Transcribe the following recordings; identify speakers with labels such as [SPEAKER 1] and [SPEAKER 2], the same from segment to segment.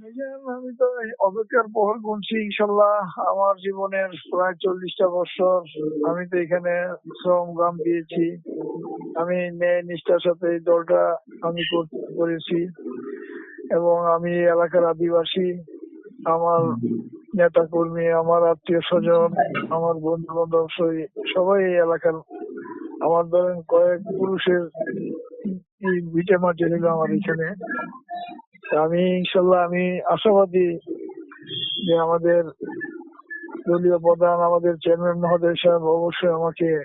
[SPEAKER 1] আমি তো অপেক্ষার প্রহর গুনছি, ইনশাল্লাহ আমার জীবনের প্রায় চল্লিশটা বছর আমি তো এখানে শ্রম, গ্রাম দিয়েছি। আমি ন্যায় নিষ্ঠার সাথে এই দলটা আমি করেছি এবং আমি এলাকার আদিবাসী, আমার নেতা কর্মী আমার আত্মীয় স্বজন, আমার বন্ধু বান্ধব সবাই এই এলাকার। আমার ধরেন কয়েক পুরুষের ভিটে মাটি হলো আমার এখানে। আমি ইনশাল্লাহ আমি আশাবাদী যে আমাদের দলীয় প্রধান আমাদের চেয়ারম্যান মহোদয় সাহেব অবশ্যই আমাকে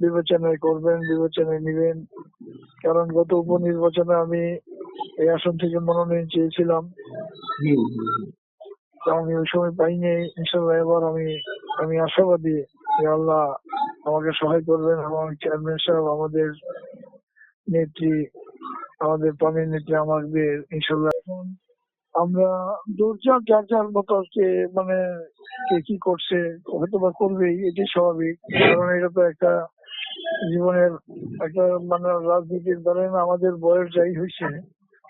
[SPEAKER 1] বিবেচনায় করবেন বিবেচনায় নেবেন। কারণ গত উপনির্বাচনে আমি এই আসন থেকে মনোনয়ন চেয়েছিলাম। আমি ওই সময় পাইনি। ইনশাল্লাহ এবার আমি আমি আশাবাদী যে আল্লাহ আমাকে সহায় করবেন এবং চেয়ারম্যান সাহেব আমাদের নেত্রী আমাদের নেত্রী আমাদের ইনশাল্লাহ এখন আমরা দুর্যোগ যার যার মতো কে মানে কে কি করছে হয়তো বা করবেই, এটাই স্বাভাবিক। কারণ এটা তো একটা জীবনের একটা মানে রাজনীতির ধরেন আমাদের বয়স যাই হয়েছে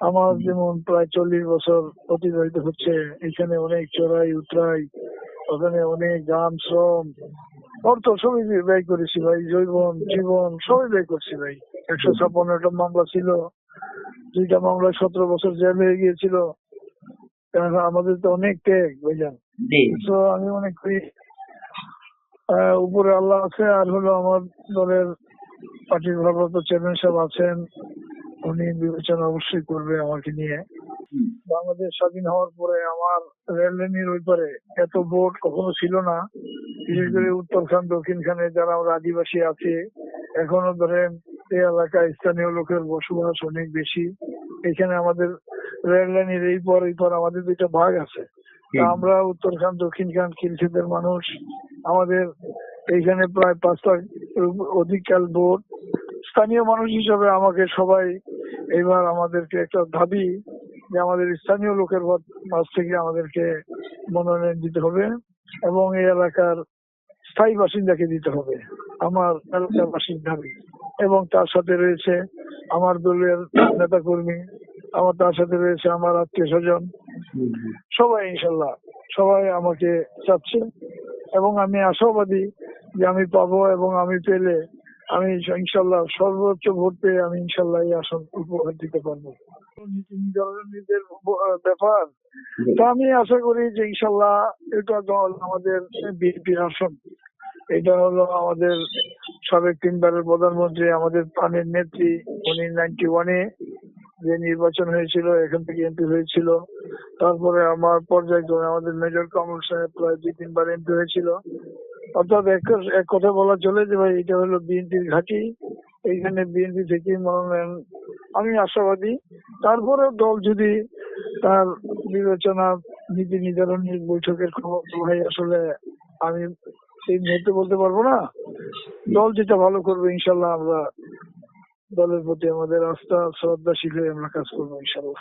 [SPEAKER 1] আমার যেমন প্রায় চল্লিশ বছর অতিবাহিত হচ্ছে, এখানে অনেক চড়াই উতরাই, ওখানে অনেক গান, শ্রম, অর্থ সবই ব্যয় করেছি ভাই, জৈবন, জীবন সবই ব্যয় করছি ভাই। একশো ছাপ্পান্নটা মামলা ছিল দুইটা মামলায় সতেরো বছর জেল হয়ে গিয়েছিল। কারণ আমাদের তো অনেক ভাইজান।
[SPEAKER 2] জি।
[SPEAKER 1] তো আমি মনে করি উপরে আল্লাহ আছে আর হলো আমার দলের পার্টির ভারপ্রাপ্ত চেয়ারম্যান সাহেব আছেন। উনি বিবেচনা অবশ্যই করবে আমাকে নিয়ে। বাংলাদেশ স্বাধীন হওয়ার পরে আমার রেল লাইনের ওই পারে এত ভোট কখনো ছিল না। বিশেষ করে উত্তরখান দক্ষিণখানে যারা আমরা আদিবাসী আছে এখনও ধরেন এই এলাকায় স্থানীয় লোকের বসবাস অনেক বেশি। এখানে আমাদের রেল লাইনের এই পর এই পর আমাদের দুইটা ভাগ আছে। আমরা উত্তরখান দক্ষিণখান খিলক্ষেতের মানুষ। আমাদের এইখানে প্রায় পাঁচটা অধিককাল ভোট। স্থানীয় মানুষ হিসাবে আমাকে সবাই এবার আমাদেরকে একটা দাবি যে আমাদের স্থানীয় লোকের মাঝ থেকে আমাদেরকে মনোনয়ন দিতে হবে এবং এই এলাকার স্থায়ী বাসিন্দাকে দিতে হবে। আমার এলাকার বাসিন্দা এবং তার সাথে রয়েছে আমার দলের নেতা কর্মী আমার তার সাথে রয়েছে আমার আত্মীয় স্বজন। সবাই ইনশাল্লাহ, সবাই আমাকে চাচ্ছে এবং আমি আশাবাদী যে আমি পাবো এবং আমি পেলে আমি ইনশাল্লাহ সর্বোচ্চ ভোট পেয়ে আমি ইনশাল্লাহ এই আসন উপহার দিতে পারব। ব- ব্যাপার। তো আমি আশা করি যে ইনশাল্লাহ এটা দল আমাদের বিএনপির আসন। এটা হলো আমাদের সাবেক তিনবারের প্রধানমন্ত্রী, আমাদের প্রাণের নেত্রী, উনি নাইনটি ওয়ানে যে নির্বাচন হয়েছিল, এখান থেকে এমপি হয়েছিল। তারপরে আমার পর্যায়ক্রমে আমাদের মেজর কমল প্রায় দুই, তিনবার এমপি হয়েছিল। অর্থাৎ এক কথা বলা চলে যে ভাই, এটা হলো বিএনপির ঘাঁটি। এইখানে বিএনপি থেকে মনোনয়ন, আমি আশাবাদী। তারপরে দল যদি তার বিবেচনা, নীতি নির্ধারণী বৈঠকের খবর ভাই, আসলে আমি এই মুহূর্তে বলতে পারব না? দল যেটা ভালো করবে, ইনশাল্লাহ আমরা দলের প্রতি আমাদের আস্থা শ্রদ্ধাশীল হয়ে আমরা কাজ করব, ইনশাল্লাহ।